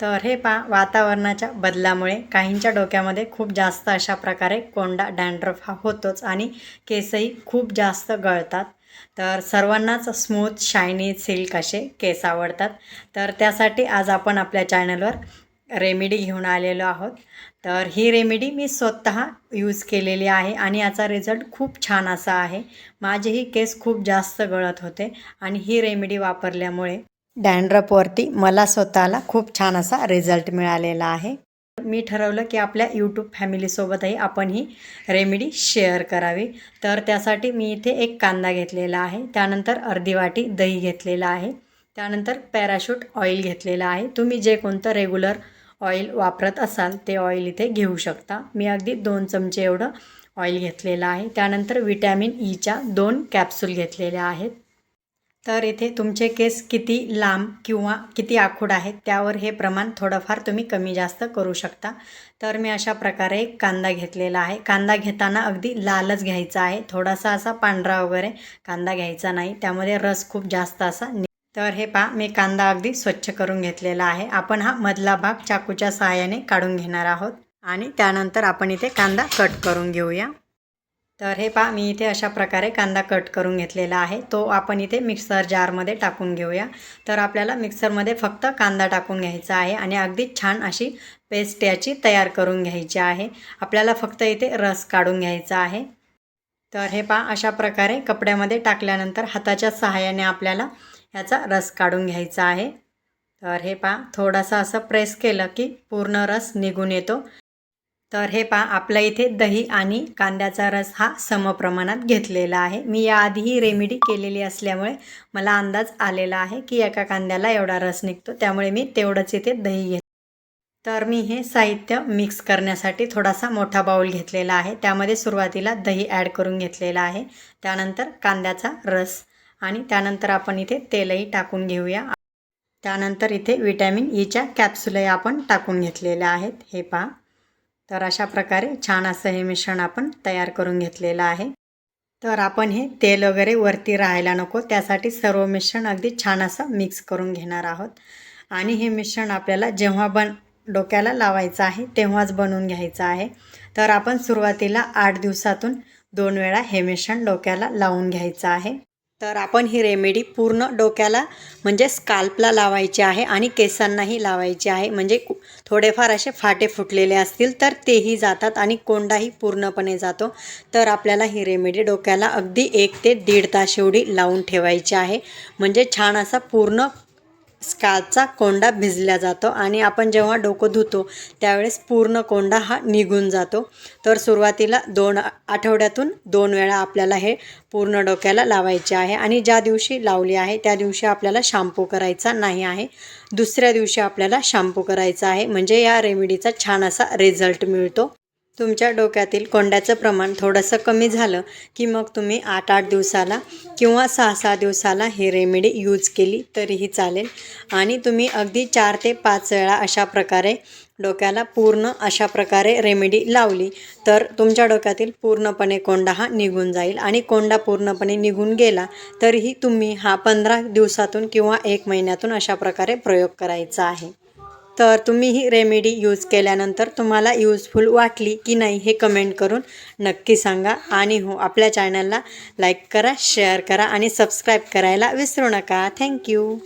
तर हे पा वातावरणाच्या बदलामुळे काहींच्या डोक्यामध्ये खूप जास्त अशा प्रकारे कोंडा डँड्रफ हा होतोच आणि केसही खूप जास्त गळतात. तर सर्वांनाच स्मूथ शायनी सिल्क असे केस आवडतात. तर त्यासाठी आज आपण आपल्या चॅनलवर रेमेडी घेऊन आलेलो आहोत. तर ही रेमेडी मी स्वतः यूज केलेली आहे आणि याचा रिझल्ट खूप छान असा आहे. माझेही केस खूप जास्त गळत होते आणि ही रेमेडी वापरल्यामुळे डॅन्ड्रपवरती मला स्वतःला खूप छान असा रिझल्ट मिळालेला आहे. मी ठरवलं की आपल्या यूट्यूब फॅमिलीसोबतही आपण ही रेमेडी शेअर करावी. तर त्यासाठी मी इथे एक कांदा घेतलेला आहे. त्यानंतर अर्धी वाटी दही घेतलेला आहे. त्यानंतर पॅराशूट ऑइल घेतलेलं आहे. तुम्ही जे कोणतं रेग्युलर ऑइल वापरत असाल ते ऑइल इथे घेऊ शकता. मी अगदी दोन चमचे एवढं ऑइल घेतलेलं आहे. त्यानंतर विटॅमिन ईच्या e दोन कॅप्सूल घेतलेल्या आहेत. तर इथे तुमचे केस किती लांब किंवा किती आखूड आहेत त्यावर हे प्रमाण थोडंफार तुम्ही कमी जास्त करू शकता. तर मी अशा प्रकारे एक कांदा घेतलेला आहे. कांदा घेताना अगदी लालच घ्यायचा आहे. थोडासा असा पांढरा वगैरे कांदा घ्यायचा नाही. त्यामध्ये रस खूप जास्त असा तर हे पहा मी कांदा अगदी स्वच्छ करून घेतलेला आहे. आपण हा मधला भाग चाकूच्या सहाय्याने काढून घेणार आहोत. आणि त्यानंतर आपण इथे कांदा कट करून घेऊया. तर हे पहा मी इथे अशा प्रकारे कांदा कट करून घेतलेला आहे. तो आपण इथे मिक्सर जारमध्ये टाकून घेऊया. तर आपल्याला मिक्सरमध्ये फक्त कांदा टाकून घ्यायचा आहे आणि अगदी छान अशी पेस्ट याची तयार करून घ्यायची आहे. आपल्याला फक्त इथे रस काढून घ्यायचा आहे. तर हे पहा अशा प्रकारे कपड्यामध्ये टाकल्यानंतर हाताच्या सहाय्याने आपल्याला ह्याचा रस काढून घ्यायचा आहे. तर हे पहा थोडासा असं प्रेस केलं की पूर्ण रस निघून येतो. तर हे पहा आपल्या इथे दही आणि कांद्याचा रस हा समप्रमाणात घेतलेला आहे. मी याआधी ही रेमेडी केलेली असल्यामुळे मला अंदाज आलेला आहे की एका कांद्याला एवढा रस निघतो. त्यामुळे मी तेवढंच इथे दही घेत तर मी हे साहित्य मिक्स करण्यासाठी थोडासा मोठा बाऊल घेतलेला आहे. त्यामध्ये सुरुवातीला दही ॲड करून घेतलेला आहे. त्यानंतर कांद्याचा रस आणि त्यानंतर आपण इथे तेलही टाकून घेऊया. त्यानंतर इथे विटॅमिन ईच्या कॅप्सुलही आपण टाकून घेतलेल्या आहेत. हे पहा. तर अशा प्रकारे छान असं हे मिश्रण आपण तयार करून घेतलेलं आहे. तर आपण हे तेल वगैरे वरती राहायला नको त्यासाठी सर्व मिश्रण अगदी छान असं मिक्स करून घेणार आहोत. आणि हे मिश्रण आपल्याला जेव्हा बन डोक्याला लावायचं आहे तेव्हाच बनवून घ्यायचं आहे. तर आपण सुरुवातीला आठ दिवसातून दोन वेळा हे मिश्रण डोक्याला लावून घ्यायचं आहे. तर आपण ही रेमेडी पूर्ण डोक्याला म्हणजे स्काल्पला लावायची आहे आणि केसांनाही लावायची आहे. म्हणजे थोडेफार असे फाटे फुटलेले असतील तर तेही जातात आणि कोंडाही पूर्णपणे जातो. तर आपल्याला ही रेमेडी डोक्याला अगदी एक ते दीड तास एवढी लावून ठेवायची आहे. म्हणजे छान असा पूर्ण स्काल्पचा कोंडा भिजला जातो आणि आपण जेव्हा डोकं धुतो त्यावेळेस पूर्ण कोंडा हा निघून जातो. तर सुरुवातीला दोन आठवड्यातून दोन वेळा आपल्याला हे पूर्ण डोक्याला लावायचे आहे आणि ज्या दिवशी लावली आहे त्या दिवशी आपल्याला शॅम्पू करायचा नाही आहे. दुसऱ्या दिवशी आपल्याला शॅम्पू करायचा आहे. म्हणजे या रेमेडीचा छान असा रिझल्ट मिळतो. तुमच्या डोक्यातील कोंड्याचं प्रमाण थोडंसं कमी झालं की मग तुम्ही आठ आठ दिवसाला किंवा सहा सहा दिवसाला ही रेमेडी यूज केली तरीही चालेल. आणि तुम्ही अगदी चार ते पाच वेळा अशा प्रकारे डोक्याला पूर्ण अशा प्रकारे रेमेडी लावली तर तुमच्या डोक्यातील पूर्णपणे कोंडा हा निघून जाईल. आणि कोंडा पूर्णपणे निघून गेला तरीही तुम्ही हा पंधरा दिवसातून किंवा एक महिन्यातून अशा प्रकारे प्रयोग करायचा आहे. तर तुम्ही ही रेमेडी यूज केल्यानंतर तुम्हाला यूजफुल वाटली की नाही हे कमेंट करून नक्की सांगा. आणि हो आपल्या चॅनलला लाईक करा शेअर करा आणि सबस्क्राईब करायला विसरू नका. थँक्यू